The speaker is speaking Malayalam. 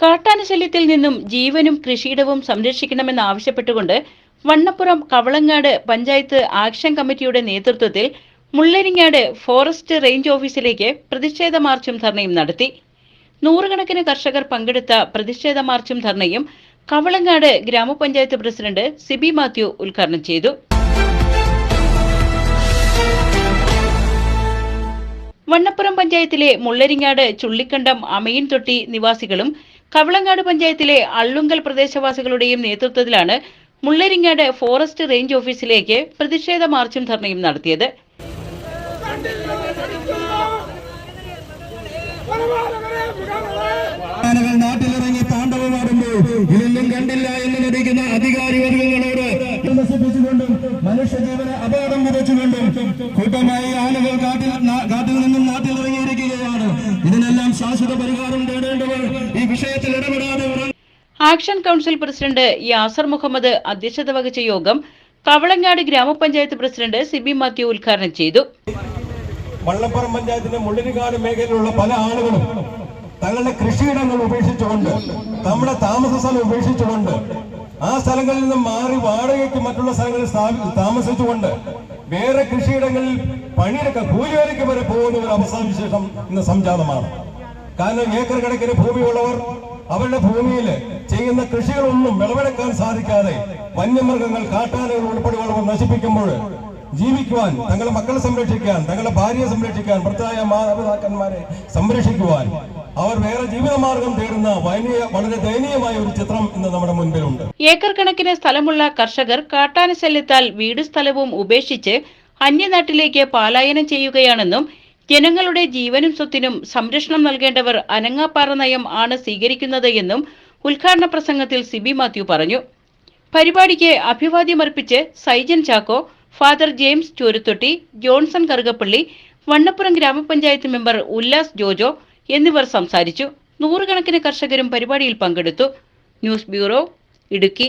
കാട്ടാന ശല്യത്തിൽ നിന്നും ജീവനും കൃഷിയിടവും സംരക്ഷിക്കണമെന്ന് ആവശ്യപ്പെട്ടുകൊണ്ട് വണ്ണപ്പുറം കവളങ്ങാട് പഞ്ചായത്ത് ആക്ഷൻ കമ്മിറ്റിയുടെ നേതൃത്വത്തിൽ മുള്ളരിങ്ങാട് ഫോറസ്റ്റ് റേഞ്ച് ഓഫീസിലേക്ക് പ്രതിഷേധ മാർച്ചും ധർണയും നടത്തി. നൂറുകണക്കിന് കർഷകർ പങ്കെടുത്ത പ്രതിഷേധ മാർച്ചും ധർണയും കവളങ്ങാട് ഗ്രാമപഞ്ചായത്ത് പ്രസിഡന്റ് സിബി മാത്യു ഉദ്ഘാടനം ചെയ്തു. വണ്ണപ്പുറം പഞ്ചായത്തിലെ മുള്ളരിങ്ങാട് ചുള്ളിക്കണ്ടം അമയിൻതൊട്ടി നിവാസികളും കവളങ്ങാട് പഞ്ചായത്തിലെ അള്ളുങ്കൽ പ്രദേശവാസികളുടെയും നേതൃത്വത്തിലാണ് മുള്ളരിങ്ങാട് ഫോറസ്റ്റ് റേഞ്ച് ഓഫീസിലേക്ക് പ്രതിഷേധ മാർച്ചും ധർണയും നടത്തിയത്. നാട്ടിലിറങ്ങി താണ്ഡവമാടുമ്പോൾ ഇതൊന്നും കണ്ടില്ല എന്ന് നടിക്കുന്ന അധികാരി വർഗങ്ങളോട് നശിപ്പിച്ചുകൊണ്ടും മനുഷ്യജീവനെ അപകടം വിതച്ചുകൊണ്ടും കൂട്ടമായി ആനകൾ കാട്ടിൽ കാട്ടിൽ നിന്നും നാട്ടിലിറങ്ങിയിരിക്കുകയാണ്. ഇതിനെല്ലാം ശാശ്വത പരിഹാരം വിഷയത്തിൽ ഇടപെടാതെ action council president Yasar Muhammad അധ്യക്ഷത വഹിച്ച യോഗം കവളങ്ങാട് ഗ്രാമപഞ്ചായത്ത് പ്രസിഡന്റ് സിബി മാത്യു ഉദ്ഘാടനം ചെയ്തു. വള്ളപ്പുറം പഞ്ചായത്തിന്റെ മുള്ളിരിക്കാട് മേഖലയിലുള്ള പല ആളുകളും തങ്ങളുടെ കൃഷിയിടങ്ങൾ ഉപേക്ഷിച്ചുകൊണ്ട് നമ്മുടെ താമസ സ്ഥലം ഉപേക്ഷിച്ചുകൊണ്ട് ആ സ്ഥലങ്ങളിൽ നിന്ന് മാറി വാടകയ്ക്ക് മറ്റുള്ള സ്ഥലങ്ങളിൽ താമസിച്ചുകൊണ്ട് വേറെ കൃഷിയിടങ്ങളിൽ പണിയെടുക്കാൻ കൂലിവേലയ്ക്ക് വരെ പോകുന്ന ഒരു അവസ്ഥാവിശേഷം ഇന്ന് സംജാതമാണ്. കാരണം ഏക്കർ കണക്കിന് ഭൂമിയുള്ളവർ അവരുടെ ഭൂമിയിൽ ചെയ്യുന്ന കൃഷികളൊന്നും വിളവെടുക്കാൻ സാധിക്കാതെ വന്യമൃഗങ്ങൾ കാട്ടാനകൾ ഉൾപ്പെടെയുള്ളവർ നശിപ്പിക്കുമ്പോൾ ജീവിക്കുവാൻ തങ്ങളുടെ മക്കളെ സംരക്ഷിക്കാൻ തങ്ങളുടെ ഭാര്യയെ സംരക്ഷിക്കാൻ ഭർത്തായ മാതാപിതാക്കന്മാരെ സംരക്ഷിക്കുവാൻ അവർ വേറെ ജീവിതമാർഗം തേടുന്ന വളരെ ദയനീയമായ ഒരു ചിത്രം ഇന്ന് നമ്മുടെ മുൻപിലുണ്ട്. ഏക്കർ കണക്കിന് സ്ഥലമുള്ള കർഷകർ കാട്ടാന ശല്യത്താൽ വീട് സ്ഥലവും ഉപേക്ഷിച്ച് അന്യനാട്ടിലേക്ക് പലായനം ചെയ്യുകയാണെന്നും ജനങ്ങളുടെ ജീവനും സ്വത്തിനും സംരക്ഷണം നൽകേണ്ടവർ അനങ്ങാപ്പാറ നയം ആണ് സ്വീകരിക്കുന്നത് എന്നും ഉദ്ഘാടന പ്രസംഗത്തിൽ സിബി മാത്യു പറഞ്ഞു. പരിപാടിക്ക് അഭിവാദ്യമർപ്പിച്ച് Saijan Chacko father James Choruthotti Johnson Karukappally Vannappuram ഗ്രാമപഞ്ചായത്ത് മെമ്പർ ഉല്ലാസ് ജോജോ എന്നിവർ സംസാരിച്ചു. നൂറുകണക്കിന് കർഷകരും പരിപാടിയിൽ പങ്കെടുത്തു. News bureau Idukki.